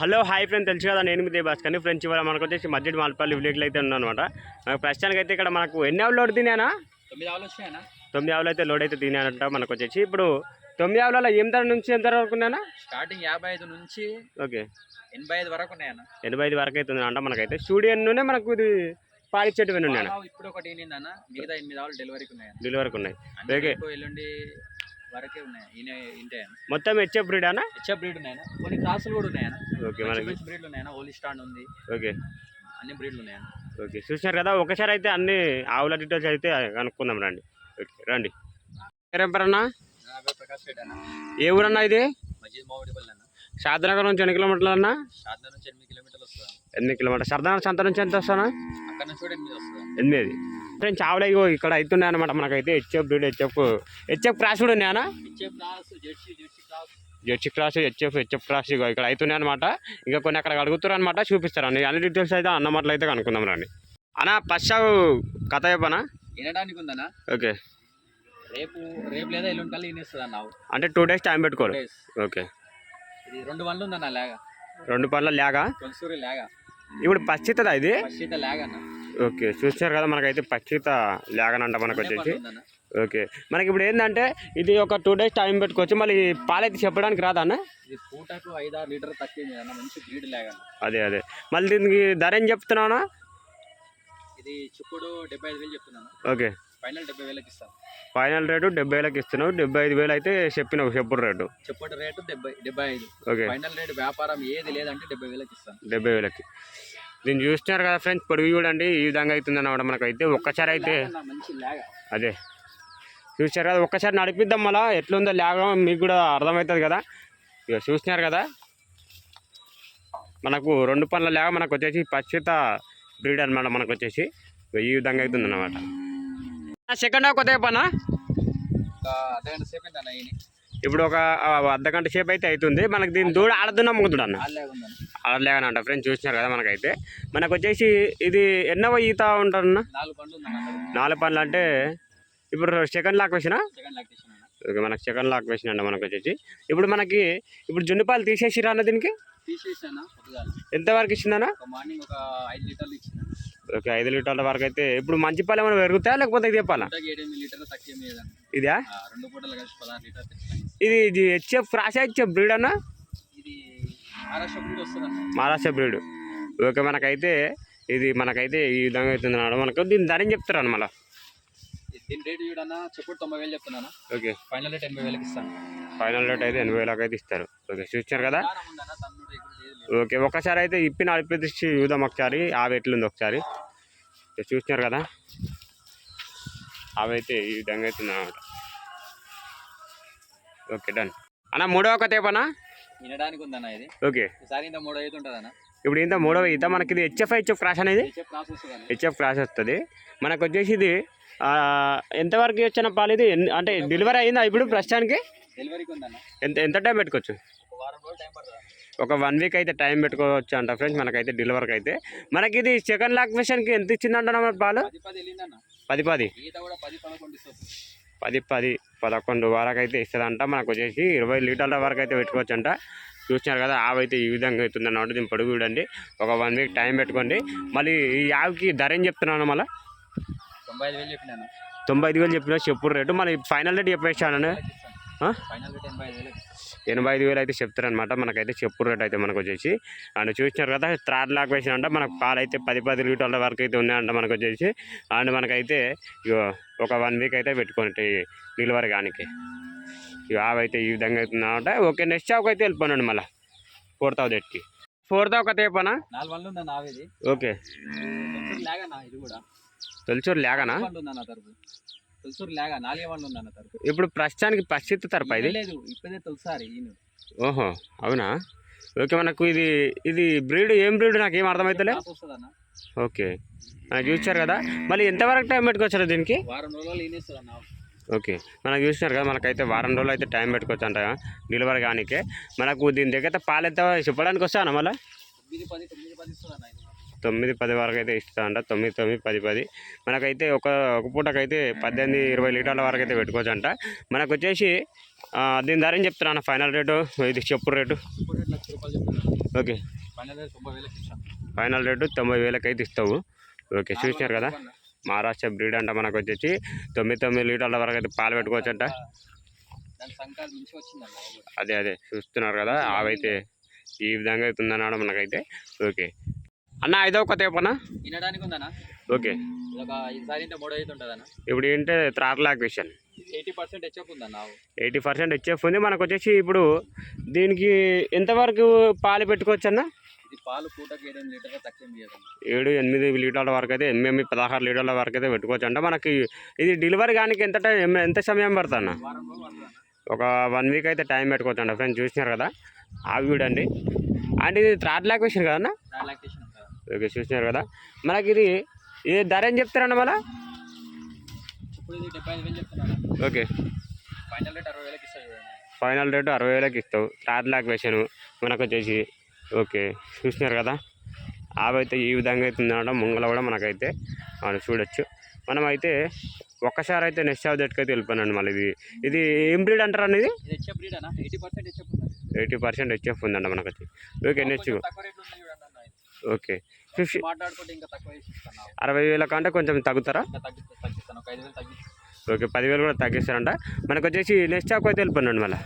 Hello hi friend తెలుసు కదా నేను మీ దేబాస్ కానీ ఫ్రెండ్స్ ఇవాళ మనకు వచ్చేసి మధ్య మాల్పల్లి విలేజ్లో అయితే ఉన్నాను అనమాట ప్రస్తుతానికి అయితే ఇక్కడ మనకు ఎన్ని ఆవులు లోడ్ తినానా తొమ్మిది ఆవులు వచ్చినాయనా? తొమ్మిది ఆవులు అయితే లోడ్ అయితే తినానంట మనకు వచ్చేసి. ఇప్పుడు తొమ్మిది ఆవులలో ఏం ధర నుంచి ఎంత వరకు ఉన్నానా స్టార్టింగ్ యాభై ఐదు నుంచి ఓకే. ఎనభై ఐదు వరకు ఉన్నాయన్న. ఎనభై ఐదు వరకు అయితే ఉందంట మనకైతే. స్టూడియోనే మనకు ఇది పాలిచ్చేటివి ఉన్నాయన్న ఆవు ఇప్పుడు ఒకటి మిగతా ఎనిమిది ఆవులు డెలివరీకి ఉన్నాయన్న. డెలివరీకి ఉన్నాయి. ఓకే. ఎల్లుండి వరకే ఉన్నాయి. ఈయన మొత్తం హెచ్ఎఫ్ బ్రీడానా హెచ్ఎఫ్ బ్రీడ్ ఉన్నాయన్న. కొన్ని క్రాసులు కూడా ఉన్నాయన్న. ఓకే మనకి మంచి బ్రీడ్లు ఉన్నాయన్న. ఓలీ స్టాండ్ ఉంది. ఓకే. అన్ని బ్రీడ్లు ఉన్నాయన్న. ఓకే చూసినారు కదా ఒకసారి అయితే అన్ని ఆవుల డీటెయిల్స్ అయితే కనుక్కుందాం రండి. ఓకే రండి. ఏం పేరన్నా నా పేరు ప్రకాష్ రెడ్డి అన్న. ఏ ఊరన్నా ఇది? అన్న. షాద్నగర్ నుంచి ఎన్ని కిలోమీటర్లు అన్నా? ఎనిమిది కిలోమీటర్లు సరదాన సంత నుంచి ఎంత వస్తానా ఎనిమిది. ఫ్రెండ్స్ ఆవులు ఇగో ఇక్కడ అవుతున్నాయి అనమాట మనకైతే HF breed HF. HF cross కూడా ఉన్నాయనా Jersey cross HF HF cross ఇగో ఇక్కడ అవుతున్నాయి అనమాట ఇంకా కొన్ని అక్కడ అడుగుతారు అనమాట చూపిస్తారు అన్ని? అన్ని డీటెయిల్స్ అయితే అన్నమాటలు అయితే కనుక్కుందాం రండి. అన్నా ఫస్ట్ కథ చెప్పనా? వినడానికి ఉందన్న. ఓకే. రేపు రేపు లేదా ఎల్లుండి కల్లా ఈనేస్తుంది అన్న అంటే టూ డేస్ టైం పెట్టుకోరు? Days okay. ఇది రెండు వన్లు ఉందన్న లేగ రెండు పనుల లేగా లేగ ఇప్పుడు పచ్చితదా ఇది? ఫస్ట్ లేగ అన్న. ఓకే. చూసారు కదా మనకైతే పచ్చిత లేగనంట మనకు వచ్చేసి. ఓకే. మనకి ఇప్పుడు ఏంటంటే ఇది ఒక టూ డేస్ టైం పెట్టుకోవచ్చు. మళ్ళీ పాలైతే చెప్పడానికి రాదా అన్న? ఇది పూటకు ఐదు ఆరు లీటర్ తక్కువ అన్న మంచి బ్రీడ్ లేగ అన్న. అదే అదే. మళ్ళీ దీనికి ధర ఏం చెప్తున్నావునా ఇది చుక్కుడు డెబ్బై ఐదు వేలు చెప్తున్నాను. ఓకే. ఫైనల్ డెబ్బై వేలకి ఇస్తాను. ఫైనల్ రేటు డెబ్బై వేలకి ఇస్తున్నావు. డెబ్బై ఐదు వేలు అయితే చెప్పినావు చెప్పుడు రేటు. చెప్పుడు రేటు డెబ్బై డెబ్బై ఐదు. ఓకే. ఫైనల్ రేటు వ్యాపారం ఏది లేదంటే డెబ్బై వేలకి ఇస్తాను. డెబ్బై వేలకి. దీన్ని చూస్తున్నారు కదా ఫ్రెండ్స్ పొడుగు చూడండి. ఈ విధంగా అవుతుంది అన్నమాట మనకైతే. ఒక్కసారి అయితే లేగ అన్న, లేగ. అదే. చూసారు కదా ఒక్కసారి నడిపిద్దాం మళ్ళా. ఎట్లుందో లేక మీకు కూడా అర్థమవుతుంది కదా. ఇక చూస్తున్నారు కదా. మనకు రెండు పనుల లేక మనకు వచ్చేసి పచ్చిత బ్రీడ్ అనమాట మనకు వచ్చేసి. ఈ విధంగా అవుతుంది అనమాట సెకండ్ హాఫ్ కొత్త పనా? అన్న ఇప్పుడు ఒక అర్ధ గంట సేపు అయితే అవుతుంది. మనకి దీని దూడ ఆడదున్నా మొగ్గుతుడు అన్న ఆరు లేగ ఉందన్న ఆడలేకనంట ఫ్రెండ్స్ చూసినారు కదా మనకైతే. మనకు వచ్చేసి ఇది ఎన్నవ ఈత ఉంటారన్న నాలుగు పండ్లు అంటే ఇప్పుడు సెకండ్ లాక్ వేసినా ఓకే మనకు సెకండ్ లాక్ వేసినండి మనకు వచ్చేసి ఇప్పుడు మనకి ఇప్పుడు జున్నుపాలు తీసేసిరా అన్న దీనికి? ఎంతవరకు ఇచ్చిందన్న? ఓకే ఐదు లీటర్ల వరకు అయితే ఇప్పుడు మంచి పాలు ఏమైనా పెరుగుతాయా లేకపోతే ఇది చెప్పాలా ఇదా ఇది హెచ్ఎఫ్ క్రాస్ హెచ్ఎఫ్ బ్రీడ్ అన్న? మహారాష్ట్ర బ్రీడ్ ఓకే మనకైతే ఇది మనకైతే ఈ విధంగా అవుతుంది అన్నమాట మనకు దీని ధర చెప్తారు మళ్ళీ? దీని రేటు చూడన్నా చెప్పుడు తొంభై వేలు చెప్తున్నాను. ఓకే. ఫైనల్ రేట్ ఎనభై వేలకి ఇస్తాను. ఫైనల్ రేట్ అయితే ఎనభై వేలకు అయితే ఇస్తారు. ఓకే చూసారు కదా? ఓకే ఒకసారి అయితే ఇప్పి నడిపేసి చూద్దాం ఒకసారి. ఆవి ఎట్లుంది ఒకసారి. చూసినారు కదా? అవి అయితే ఈ విధంగా అవుతుంది అన్నమాట. ఓకే డన్ అన్న మూడవ కథ ఏపనా వినడానికి ఉందన్న ఇది. ఓకే. ఈసారి ఇంత మూడు అయితే ఇప్పుడు ఇంత మూడవ ఈత మనకి ఇది హెచ్ఎఫ్ హెచ్ఎఫ్ క్రాష్ అనేది హెచ్ఎఫ్ క్రాష్ వస్తుంది. మనకు వచ్చేసి ఇది ఎంతవరకు వచ్చిన పాలు ఇది? అంటే డెలివరీ అయిందా ఇప్పుడు ప్రస్తుతానికి? ఎంత ఎంత టైం పెట్టుకోవచ్చు? ఒక వన్ వీక్ అయితే టైం పెట్టుకోవచ్చు అంట ఫ్రెండ్స్ మనకైతే డెలివరీకి అయితే మనకి ఇది సెకండ్ లాక్వేషన్కి ఎంత ఇచ్చిందంట పాలు? పది పది పది పది పదకొండు వరకు అయితే ఇస్తుందంట. మనకు వచ్చేసి ఇరవై లీటర్ల వరకు అయితే పెట్టుకోవచ్చు అంట చూసినారు కదా ఆవు అయితే ఈ విధంగా అవుతుంది అన్నమాట దీని పొడుగు చూడండి. ఒక వన్ వీక్ టైం పెట్టుకోండి. మళ్ళీ ఈ ఆవుకి ధర ఏం చెప్తున్నాను మళ్ళీ? తొంభై ఐదు వేలు చెప్పినాను. తొంభై ఐదు వేలు చెప్పిన చెప్పు రేటు. మళ్ళీ ఫైనల్ రేట్ చెప్పేసాను ఎనభై ఐదు వేలు. అయితే చెప్తారనమాట మనకైతే చెప్పు రేట్ అయితే మనకు వచ్చేసి. అండ్ చూసినారు కదా థర్డ్ లాక్ వేసిన మనకు పాలు అయితే పది పది లీటర్ల వరకు అయితే ఉన్నాయంట మనకు వచ్చేసి. అండ్ మనకైతే ఇగో ఒక వన్ వీక్ అయితే పెట్టుకోండి డెలివరీ కానికి ఇక ఆవైతే ఈ విధంగా అవుతుందన్నమాట. ఓకే నెక్స్ట్ షాప్ అయితే వెళ్ళిపోనండి మళ్ళీ. ఫోర్ థౌజండ్కి. ఫోర్ థౌ ఉందన్న ఆవేది ఓకే. తొలిచూరు లేకనా ఉందన్న తరపు. తొలసూరు లేగ తరపు. ఇప్పుడు ప్రస్తుతానికి పరిస్థితి తరపా ఇది లేదు ఇప్పుడే తొలిసారి ఈయన. ఓహో అవునా? ఓకే మనకు ఇది ఇది బ్రీడ్ ఏం బ్రీడ్ నాకు ఏం అర్థమవుతలే వస్తుందన్న. ఓకే. ఆ, చూశారు కదా? మళ్ళీ ఎంతవరకు టైం పెట్టుకోవచ్చు దీనికి? వారం రోజులు ఓకే మనకు చూసినారు కదా మనకైతే వారం రోజులు అయితే టైం పెట్టుకోవచ్చు అంట డెలివరీ కానీకే. మనకు దీని దగ్గర పాలు ఎంత చెప్పడానికి వస్తానా మళ్ళీ? తొమ్మిది పది వరకు అయితే ఇస్తుందంట తొమ్మిది తొమ్మిది పది పది. మనకైతే ఒక ఒక పూటకైతే పద్దెనిమిది ఇరవై లీటర్ల వరకు అయితే పెట్టుకోవచ్చు అంట మనకు వచ్చేసి దీని ధర ఏం చెప్తున్నాను ఫైనల్ రేటు? ఇది చెప్పు రేటు? ఓకే. ఫైనల్ రేటు తొంభై వేలకి అయితే ఇస్తావు. ఓకే చూసినారు కదా? మహారాష్ట్ర బ్రీడ్ అంట మనకు వచ్చేసి తొమ్మిది తొమ్మిది లీటర్ల వరకు అయితే పాలు పెట్టుకోవచ్చు అంట అదే అదే. చూస్తున్నారు కదా? అవైతే ఈ విధంగా అవుతుందన్నాడు మనకైతే. ఓకే. అన్న ఐదవ కొత్త చెప్పనా? వినడానికి ఉందన్న ఓకే. ఇది ఒక ఈసారి ఇంత మూడో అయితే ఉంటుందన్న ఇప్పుడు ఏంటంటే త్రాట్ లాక్వేషన్ ఎయిటీ పర్సెంట్ హెచ్ఎఫ్ ఉందన్న. ఎయిటీ పర్సెంట్ హెచ్ఎఫ్ ఉంది. మనకు వచ్చేసి ఇప్పుడు దీనికి ఎంతవరకు పాలు పెట్టుకోవచ్చు అన్న ఇది పాలు పూటకి ఏడు తక్కువ ఎనిమిది లీటర్ల వరకు అయితే ఎనిమిది పదహారు లీటర్ల వరకు అయితే పెట్టుకోవచ్చు అంటే మనకి ఇది డెలివరీ కానీ ఎంత టైం ఎంత సమయం పడుతుందన్న? ఒక వన్ వీక్ అయితే టైం పెట్టుకోవచ్చు అండి ఫ్రెండ్స్ చూసినారు కదా? ఆవి చూడండి. అంటే ఇది త్రాట్ లాక్వేషన్ కదా ఓకే చూసినారు కదా. మనకి ఇది ఇది ధర ఏం చెప్తారన్న మళ్ళా? వేలు చెప్తున్నాను ఓకే. ఫైనల్ రేట్ అరవై వేలకి ఇస్తావు. థర్డ్ లాక్వేషన్ మనకు వచ్చేసి. ఓకే చూసినారు కదా. ఆవైతే ఈ విధంగా అయితే ఉందన్నమాట. ముంగల కూడా మనకైతే మనం చూడొచ్చు. మనం అయితే ఒక్కసారి అయితే నెక్స్ట్ ఆఫ్ దట్కైతే వెళ్ళిపోయానండి మళ్ళీ. ఇది ఇది ఏం బ్రీడ్ అంటారు అనేది ఎయిటీ పర్సెంట్ హెచ్ఎఫ్ ఉందండి. మనకు వచ్చి ఓకే నెక్స్ట్. ఓకే. ఫిఫ్టీ. అరవై వేల కంటే కొంచెం తగ్గుతారా? ఓకే పదివేలు కూడా తగ్గిస్తారంట. మనకు వచ్చేసి నెక్స్ట్ స్టాక్ అయితే వెళ్ళిపోయినండి మళ్ళీ.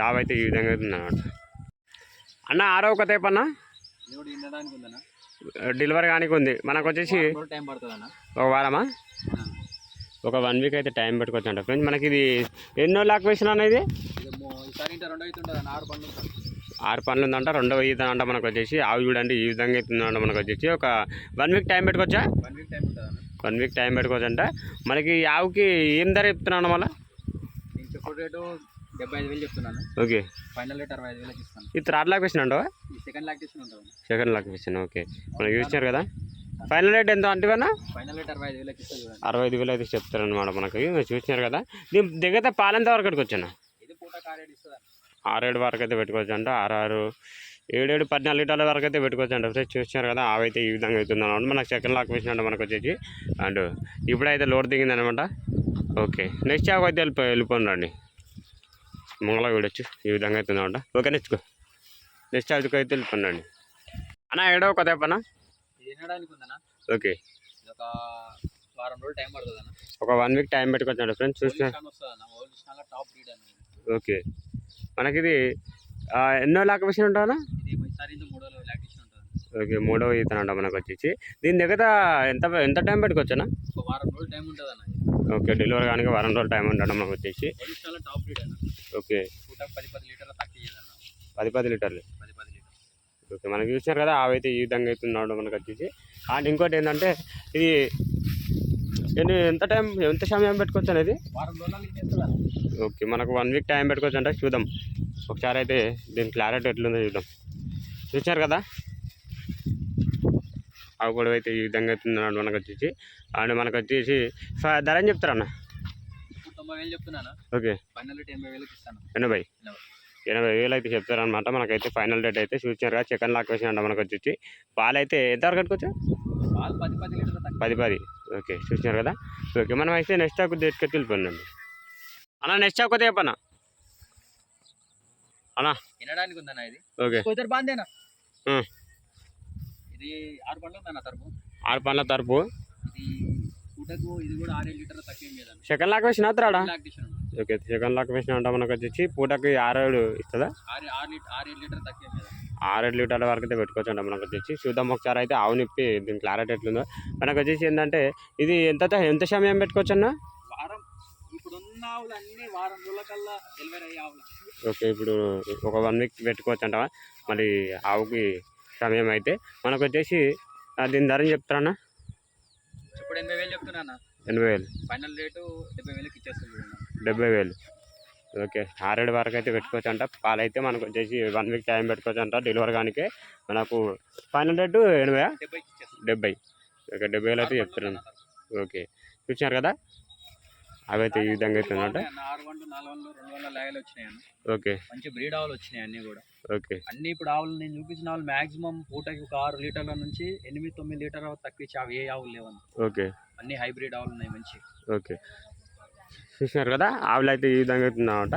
యాభై అయితే ఈ విధంగా అవుతుంది అన్న ఆరో ఒక టైప్ అన్న డెలివరీ కానీ ఉంది. మనకు వచ్చేసి ఒక వారమా? ఒక వన్ వీక్ అయితే టైం పెట్టుకోవచ్చు అంట ఫ్రెండ్స్ మనకి ఇది ఎన్నో లాక్ వేసిన అనేది ఆరు పనులు ఉందంట రెండవ ఈతంట మనకు వచ్చేసి ఆవు చూడండి ఈ విధంగా అవుతుందంట మనకు వచ్చేసి ఒక వన్ వీక్ టైం పెట్టుకోవచ్చా? వన్ వీక్ టైం పెట్టుకోవచ్చు అంట మనకి ఆవుకి ఏం ధర చెప్తున్నాను మళ్ళీ? నేను చెప్పు రేటు డెబ్బై ఐదు వేలు చెప్తున్నాను. ఓకే. ఫైనల్ రేట్ అరవై ఐదు వేలకి ఇస్తాను. ఇది థర్డ్ లాక్ వేసిన సెకండ్ లాక్ వేసిన ఓకే. మనకి చూసినారు కదా? ఫైనల్ రేట్ ఎంత? అంటే కన్నా ఫైనల్ రేట్ అరవై ఐదు వేలకి ఇస్తాను చూడండి. అరవై ఐదు వేలు అయితే చెప్తారనమాట మనకి. చూసినారు కదా. దీని దిగతే పాలెంత వరకు వచ్చాను ఇది పూట కారేడు ఇస్తుంది అన్న ఆరేడు వరకు అయితే పెట్టుకోవచ్చు అంట ఆరు ఆరు ఏడేడు పద్నాలుగు లీటర్ల వరకు అయితే పెట్టుకోవచ్చు అంట ఫ్రెండ్స్ చూసినారు కదా అవైతే ఈ విధంగా అవుతుంది అనమాట మనకు సెకండ్ లాక్ వేసినట్టు మనకు వచ్చేసి. అండ్ ఇప్పుడైతే లోడ్ దిగింది అనమాట ఓకే నెక్స్ట్ చాకు అయితే వెళ్ళిపో వెళ్ళిపోండి రండి. ముంగళ చూడొచ్చు ఈ విధంగా అవుతుంది అనమాట ఓకే నెక్స్ట్ నెక్స్ట్ చాకుకి అయితే వెళ్ళిపోండి రండి. అన్న ఏడో కొత్త వినడానికి ఉందన్న ఓకే. ఒక వారం రోజులు టైం పడుతుంది అన్న ఒక వన్ వీక్ టైం పెట్టుకోవచ్చు అంట ఫ్రెండ్స్ చూసిన అన్న అన్న. ఓకే. మనకి ఇది ఆ, ఎన్నో లాక్ వేసిన ఉంటానా ఓకే మూడవ ఈతన అంట మనకు వచ్చేసి దీని దగ్గర ఎంత ఎంత టైం పెట్టుకోవచ్చునా వారం రోజులు టైం ఉంటుంది. ఓకే డెలివరీ కానీ వారం రోజులు టైం ఉంటాడు మనకు వచ్చేసి ఓకే. పది పది లీటర్లు పది పది ఓకే మనకి చూసినారు కదా అవైతే ఈ విధంగా అవుతున్నాడు మనకు వచ్చేసి అండ్ ఇంకోటి ఏంటంటే ఇది ఎన్ని ఎంత టైం ఎంత సమయం పెట్టుకోవచ్చు అనేది? ఓకే మనకు వన్ వీక్ టైం పెట్టుకోవచ్చు అంటే చూద్దాం. ఒకసారి అయితే దీని క్లారిటీ ఎట్లుందో చూద్దాం. చూసారు కదా? అవి కూడా అయితే ఈ విధంగా అవుతున్నాడు మనకు వచ్చేసి. అండ్ మనకు వచ్చేసి ధర ఏం చెప్తారన్న ఓకే. ఎనభై ఎనభై. వేలు అయితే చెప్తారనమాట మనకైతే ఫైనల్ రేట్ అయితే చూసినారు కదా చికెన్ లాక్ వేసినట్టు మనకు వచ్చి పాలు అయితే ఎంత వరకు కట్టుకోవచ్చు? పది పది ఓకే చూసినారు కదా? ఓకే మనం అయితే నెక్స్ట్ స్టాక్ తీసుకెళ్ళి వెళ్ళిపోయిందండి అన్న నెక్స్ట్ స్టాక్ అయితే చెప్పన్నా అన్నా. వినడానికి ఉందన్న ఇది? ఓకే. కుదరు బాందేనా. ఇది ఆరు పండ్లు ఉందన్న తరపు. ఆరు పనుల తరపు. ఇది పూటకు ఇది కూడా ఆరేడు లీటర్లు తక్కువ లేదన్న సెకండ్ లాక్ వేసిన ఉంది. ఓకే సెకండ్ లాక్ వేసిన అంటే మనకు వచ్చేసి పూటకి ఆరేడు ఇస్తుందా? ఆరు ఆరు లీటర్ ఆరేడు లీటర్ తక్కువ లేదా ఆరేడు లీటర్ల వరకు అయితే పెట్టుకోవచ్చు అంట మనకు వచ్చేసి చూద్దాం ఒకసారి అయితే ఆవు నిప్పి దీని క్లారిటీ ఎట్లుందో. మనకు వచ్చేసి ఏంటంటే ఇది ఎంత ఎంత సమయం పెట్టుకోవచ్చు అన్న? వారం ఇప్పుడున్న ఆవులు అన్ని వారం రోజుల కల్లా డెలివరీ అయ్యే ఆవులు. ఓకే ఇప్పుడు ఒక వన్ వీక్ పెట్టుకోవచ్చు అంటావా మళ్ళీ ఆవుకి సమయం అయితే మనకు వచ్చేసి దీని ధర చెప్తారన్నా ఇప్పుడు ఎనభై వేలు చెప్తున్నా ఎనభై వేలు. ఫైనల్ రేటు డెబ్బై వేలకి ఇచ్చేస్తుంది చూడండి. డెబ్బై వేలు. ఓకే. ఆరేడు వరకు అయితే పెట్టుకోవచ్చు అంట. పాలు అయితే మనకు వచ్చేసి వన్ వీక్ టైం పెట్టుకోవచ్చు అంట. డెలివరీ కానీ మనకు ఫైనల్ రేటు ఎనభై డెబ్బై. ఓకే. డెబ్బై వేలు అయితే చెప్తున్నాను. ఓకే. చూసినారు కదా? అవి అయితే ఈ విధంగా అయితే ఉన్నట బాగున్నాయి అన్న. ఆరు వందలు నాలుగు వందలు రెండు వందల లాయలు వచ్చినాయి అన్న ఓకే. మంచి బ్రీడ్ ఆవులు వచ్చినాయి అన్ని కూడా. ఓకే. అన్ని ఇప్పుడు ఆవులు నేను చూపించిన ఆవులు మాక్సిమం పూటకి ఒక ఆరు లీటర్ల నుంచి ఎనిమిది తొమ్మిది లీటర్ తక్కువ ఇచ్చే అవి ఏ ఆవులు లేవన్న. ఓకే. అన్ని హైబ్రిడ్ ఆవులు ఉన్నాయి మంచి. ఓకే. చూసినారు కదా? ఆవులు అయితే ఈ విధంగా అయితే ఉన్నాయన్నమాట